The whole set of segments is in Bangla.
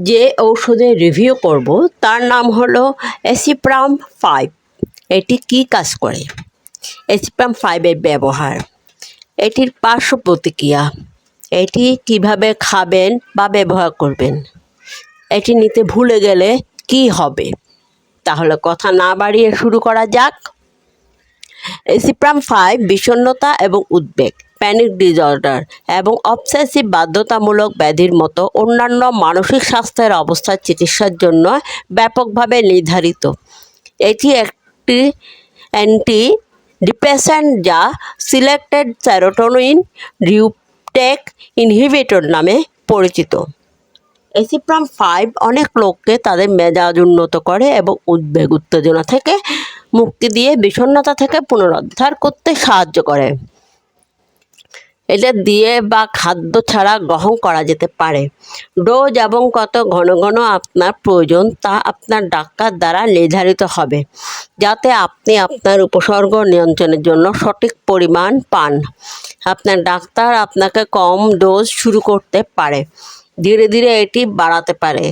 যে ঔষধের রিভিউ করব, তার নাম হলো এসিপ্রাম ফাইভ এটি কি কাজ করে? এসিপ্রাম ফাইভের ব্যবহার। এটির পার্শ্ব প্রতিক্রিয়া। এটি কীভাবে খাবেন বা ব্যবহার করবেন? এটি নিতে ভুলে গেলে কি হবে? তাহলে কথা না বাড়িয়ে শুরু করা যাক। এসিপ্রাম ফাইভ বিষণ্ণতা এবং উদ্বেগ। প্যানিক ডিসঅর্ডার এবং অবসেসিভ বাধ্যতামূলক ব্যাধির মতো অন্যান্য মানসিক স্বাস্থ্যের অবস্থার চিকিৎসার জন্য ব্যাপকভাবে নির্ধারিত। এটি একটি অ্যান্টি ডিপ্রেশান্ট যা সিলেক্টেড সেরোটোনিন রিউটেক ইনহিবিটর নামে পরিচিত। এসিপ্রাম ফাইভ অনেক লোককে তাদের মেজাজ উন্নত করে এবং উদ্বেগ উত্তেজনা থেকে মুক্তি দিয়ে বিষণ্ণতা থেকে পুনরুদ্ধার করতে সাহায্য করে। এটা দিয়ে বা খাদ্য ছাড়া গ্রহণ করা যেতে পারে। ডোজ এবং কত ঘন ঘন আপনার প্রয়োজন তা আপনার ডাক্তার দ্বারা নির্ধারিত হবে, যাতে আপনি আপনার উপসর্গ নিয়ন্ত্রণের জন্য সঠিক পরিমাণ পান। আপনার ডাক্তার আপনাকে কম ডোজ শুরু করতে পারে, ধীরে ধীরে এটি বাড়াতে পারে।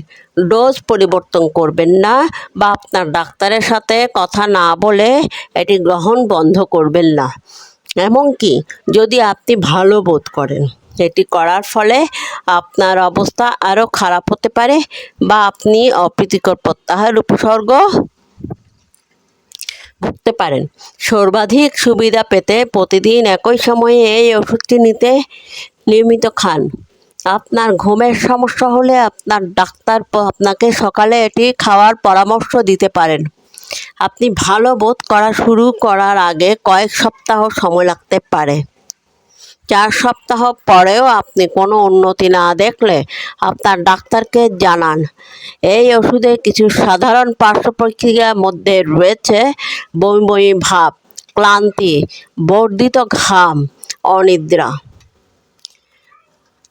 ডোজ পরিবর্তন করবেন না বা আপনার ডাক্তারের সাথে কথা না বলে এটি গ্রহণ বন্ধ করবেন না। এমনকি যদি আপনি ভালো বোধ করেন, এটি করার ফলে আপনার অবস্থা আরও খারাপ হতে পারে বা আপনি অপ্রীতিকর প্রত্যাহার উপসর্গ ভুগতে পারেন। সর্বাধিক সুবিধা পেতে প্রতিদিন একই সময়ে এই ওষুধটি নিতে নিয়মিত খান। আপনার ঘুমের সমস্যা হলে আপনার ডাক্তার আপনাকে সকালে এটি খাওয়ার পরামর্শ দিতে পারেন। আপনি ভালো বোধ করা শুরু করার আগে কয়েক সপ্তাহ সময় লাগতে পারে। চার সপ্তাহ পরেও আপনি কোনো উন্নতি না দেখলে আপনার ডাক্তারকে জানান। এই ওষুধের কিছু সাধারণ পার্শ্বপ্রক্রিয়ার মধ্যে রয়েছে বমি বমি ভাব, ক্লান্তি, বর্ধিত ঘাম, অনিদ্রা।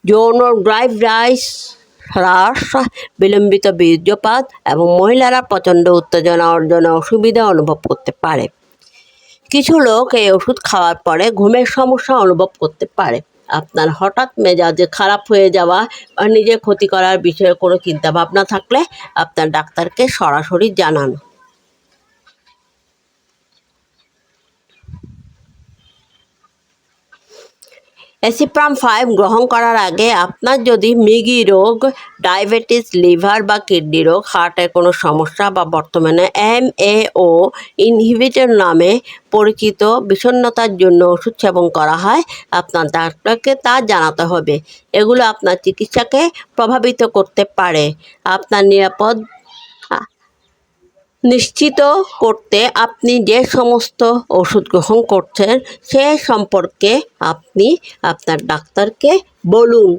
যৌন ড্রাইভ রাইস হ্রাস, বিলম্বিত বীর্যপাত এবং মহিলারা প্রচণ্ড উত্তেজনা অর্জনে অসুবিধা অনুভব করতে পারে। কিছু লোক এই ওষুধ খাওয়ার পরে ঘুমের সমস্যা অনুভব করতে পারে। আপনার হঠাৎ মেজাজে খারাপ হয়ে যাওয়া বা নিজের ক্ষতি করার বিষয়ে কোনো চিন্তাভাবনা থাকলে আপনার ডাক্তারকে সরাসরি জানান। এসিপ্রাম ফাইভ গ্রহণ করার আগে আপনার যদি মৃগী রোগ, ডায়াবেটিস, লিভার বা কিডনি রোগ, হার্টের কোনো সমস্যা বা বর্তমানে এম এ ও ইনহিবিটর নামে পরিচিত বিষণ্ণতার জন্য ওষুধ সেবন করা হয়, আপনার ডাক্তারকে তা জানাতে হবে। এগুলো আপনার চিকিৎসাকে প্রভাবিত করতে পারে। আপনার নিরাপদ নিশ্চিত করতে আপনি যে সমস্ত ওষুধ গ্রহণ করছেন সে সম্পর্কে আপনি আপনার ডাক্তারকে বলুন।